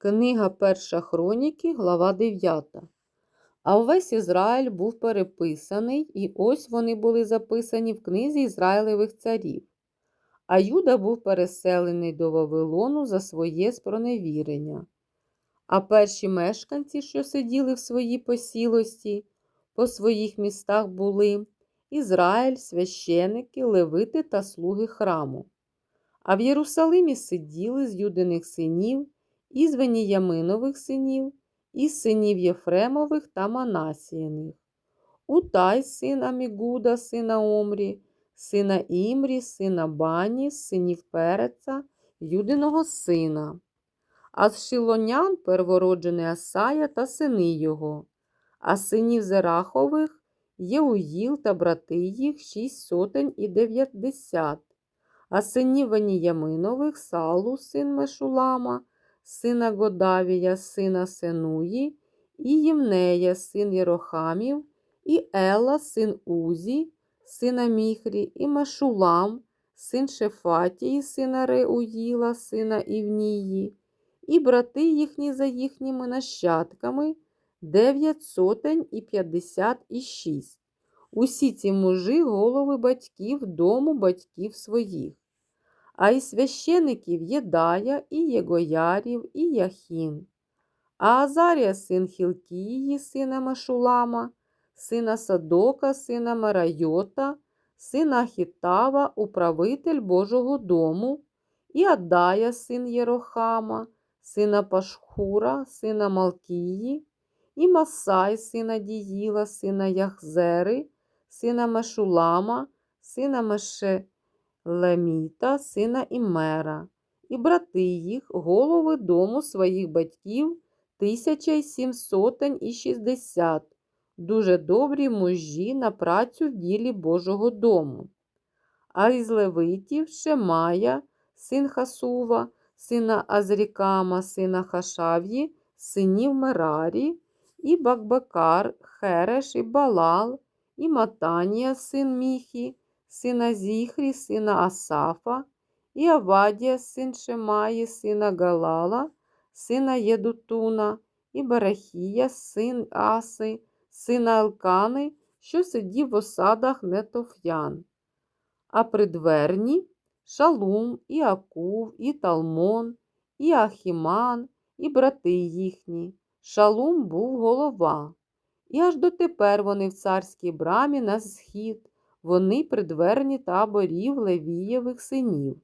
Книга Перша Хроніки, глава 9. А увесь Ізраїль був переписаний, і ось вони були записані в книзі Ізраїлевих царів. А Юда був переселений до Вавилону за своє спроневірення. А перші мешканці, що сиділи в своїй посілості, по своїх містах були Ізраїль, священики, левити та слуги храму. А в Єрусалимі сиділи з юдиних синів, із Веніяминових синів, із синів Єфремових та Манасіяних. Утай, син Амігуда, сина Омрі, сина Імрі, сина Бані, синів Переца, юдиного сина. А з Шилонян первороджений Асая та сини його, а синів Зерахових Єуїл та брати їх шість сотень і дев'ятдесят, а синів Веніяминових Салу, син Мешулама, сина Годавія, сина Сенуї, і Євнея, син Єрохамів, і Ела, син Узі, сина Міхрі, і Мешулам, син Шефатії, сина Реуїла, сина Івнії, і брати їхні за їхніми нащадками дев'ять сотень і п'ятдесят і шість. Усі ці мужі голови батьків дому батьків своїх. А із священиків Єдая, і Єгоярів, і Яхін. А Азарія син Хілкії, сина Машулама, сина Садока, сина Марайота, сина Ахітава, управитель Божого дому, і Адая, син Єрохама, сина Пашхура, сина Малкії, і Масай, сина Діїла, сина Яхзери, сина Мешулама, сина Мешелеміта, сина Імера, і брати їх, голови дому своїх батьків, тисяча й сім сотень і шістдесят, дуже добрі мужі на працю в ділі Божого дому. А із левитів Шемая, син Хасува, сина Азрікама, сина Хашав'ї, синів Мерарі, і Бакбакар, Хереш, і Балал, і Матанія, син Міхі, сина Зіхрі, сина Асафа, і Авадія, син Шемаї, сина Галала, сина Єдутуна, і Барахія, син Аси, сина Елкани, що сидів в осадах Нетоф'ян. А придверні Шалум, і Акув, і Талмон, і Ахіман, і брати їхні. Шалум був голова. І аж дотепер вони в царській брамі на схід, вони придверні таборів Левієвих синів.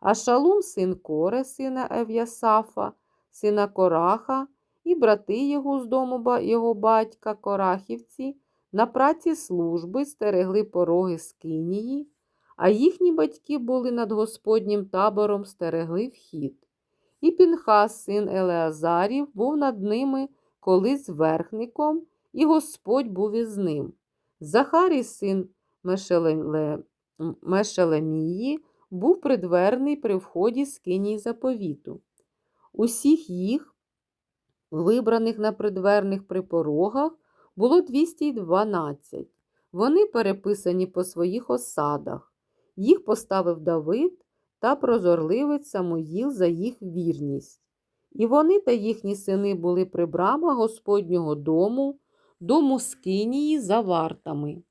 А Шалум син Коре, сина Ев'ясафа, сина Кораха, і брати його з дому його батька Корахівці, на праці служби стерегли пороги Скинії, а їхні батьки були над Господнім табором стерегли вхід. І Пінхас, син Елеазарів, був над ними колись верхником, і Господь був із ним. Захарій, син. Мешелемії, був придверний при вході з киній заповіту. Усіх їх, вибраних на придверних при порогах, було 212. Вони переписані по своїх осадах. Їх поставив Давид та прозорливець Самуїл за їх вірність. І вони та їхні сини були при брамах Господнього дому, дому Скинії за вартами.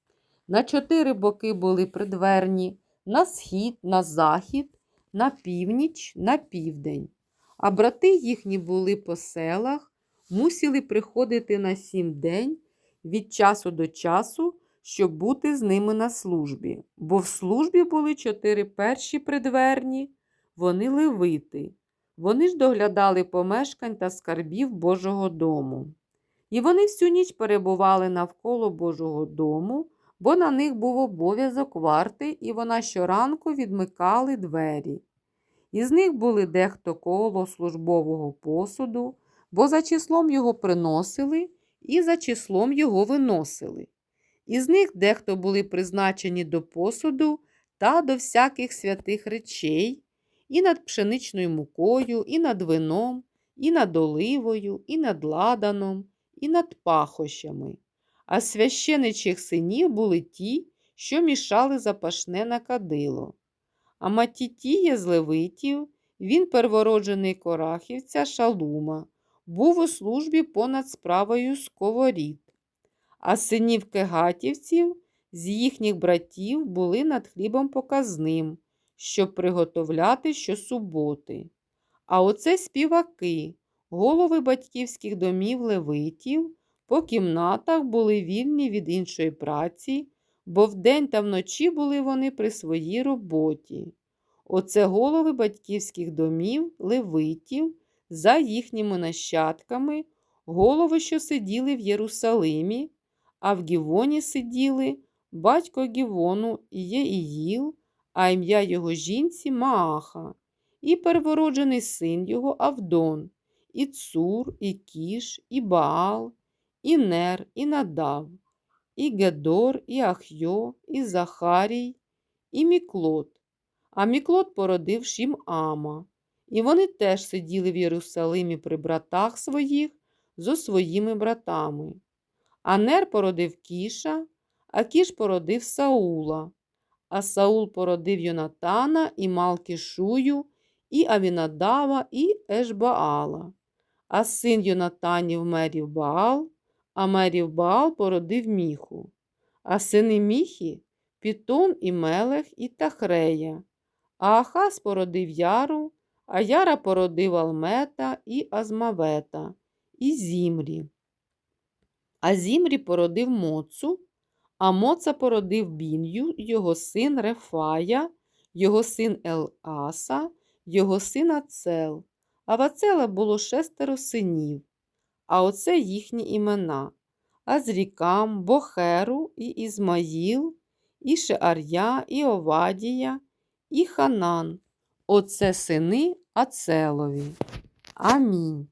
На чотири боки були придверні, на схід, на захід, на північ, на південь. А брати їхні були по селах, мусили приходити на сім день від часу до часу, щоб бути з ними на службі. Бо в службі були чотири перші придверні, вони левити. Вони ж доглядали помешкань та скарбів Божого дому. І вони всю ніч перебували навколо Божого дому, бо на них був обов'язок варти, і вона щоранку відмикали двері. Із них були дехто коло службового посуду, бо за числом його приносили і за числом його виносили. Із них дехто були призначені до посуду та до всяких святих речей, і над пшеничною мукою, і над вином, і над оливою, і над ладаном, і над пахощами. А священичих синів були ті, що мішали запашне на кадило. А Матітія з левитів Він первороджений корахівця Шалума, був у службі понад справою сковорід. А синів кегатівців з їхніх братів були над хлібом показним, щоб приготовляти щосуботи. А оце співаки, голови батьківських домів левитів, по кімнатах були вільні від іншої праці, бо вдень та вночі були вони при своїй роботі. Оце голови батьківських домів левитів за їхніми нащадками, голови, що сиділи в Єрусалимі, а в Гівоні сиділи батько Гівону Єїїл, а ім'я його жінці Мааха, і первороджений син його Авдон, і Цур, і Кіш, і Баал, і Нер, і Надав, і Гедор, і Ахйо, і Захарій, і Міклот. А Міклот породив Шім'ама. І вони теж сиділи в Єрусалимі при братах своїх зо своїми братами. А Нер породив Кіша, а Кіш породив Саула, а Саул породив Йонатана і Малкішую, і Авінадава, і Ешбаала. А син Йонатанів мерів Баал, а мерів Баал породив міху. А сини міхі Пітон і Мелех і Тахрея. А Ахаз породив Яру, а Яра породив Алмета і Азмавета, і Зімрі. А Зімрі породив Моцу, а Моца породив Бінью, його син Рефая, його син Еласа, його син Ацел. А в Ацела було шестеро синів. А оце їхні імена Азрікам, Бохеру і Ізмаїл, і Шеар'я, і Овадія, і Ханан. Оце сини Ацелові. Амінь.